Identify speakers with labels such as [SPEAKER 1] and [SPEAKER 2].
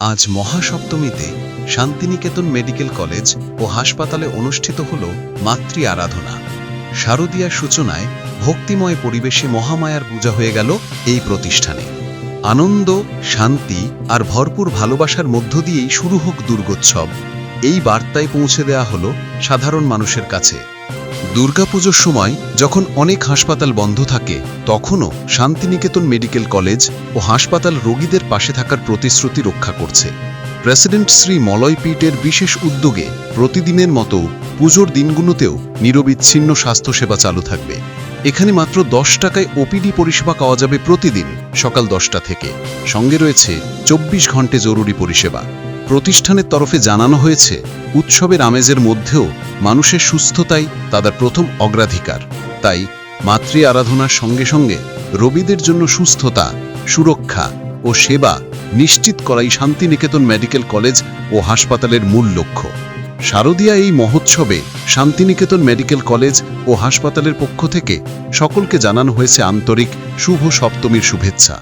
[SPEAKER 1] আজ মহাসপ্তমীতে Santiniketan medical college ও হাসপাতালে অনুষ্ঠিত হল মাতৃ আরাধনা। শারদীয়ার সূচনায় ভক্তিময় পরিবেশে মহামায়ার পূজা হয়ে গেল এই প্রতিষ্ঠানে। আনন্দ, শান্তি আর ভরপুর ভালোবাসার মধ্য দিয়েই শুরু হোক দুর্গোৎসব। এই বার্তায় পৌঁছে দেয়া হল সাধারণ মানুষের কাছে। দুর্গাপুজোর সময় যখন অনেক হাসপাতাল বন্ধ থাকে, তখনও শান্তিনিকেতন মেডিকেল কলেজ ও হাসপাতাল রোগীদের পাশে থাকার প্রতিশ্রুতি রক্ষা করছে। প্রেসিডেন্ট শ্রী মলয় পিটের বিশেষ উদ্যোগে প্রতিদিনের মতো পুজোর দিনগুলোতেও নিরবিচ্ছিন্ন স্বাস্থ্যসেবা চালু থাকবে। এখানে মাত্র দশ টাকায় ওপিডি পরিষেবা পাওয়া যাবে প্রতিদিন সকাল দশটা থেকে। সঙ্গে রয়েছে চব্বিশ ঘন্টে জরুরি পরিষেবা। প্রতিষ্ঠানের তরফে জানানো হয়েছে, উৎসবের আমেজের মধ্যেও মানুষের সুস্থতাই তাদের প্রথম অগ্রাধিকার। তাই মাতৃ আরাধনার সঙ্গে সঙ্গে রোগীদের জন্য সুস্থতা, সুরক্ষা ও সেবা নিশ্চিত করাই শান্তিনিকেতন মেডিকেল কলেজ ও হাসপাতালের মূল লক্ষ্য। শারদীয়া এই মহোৎসবে শান্তিনিকেতন মেডিকেল কলেজ ও হাসপাতালের পক্ষ থেকে সকলকে জানানো হয়েছে আন্তরিক শুভ সপ্তমীর শুভেচ্ছা।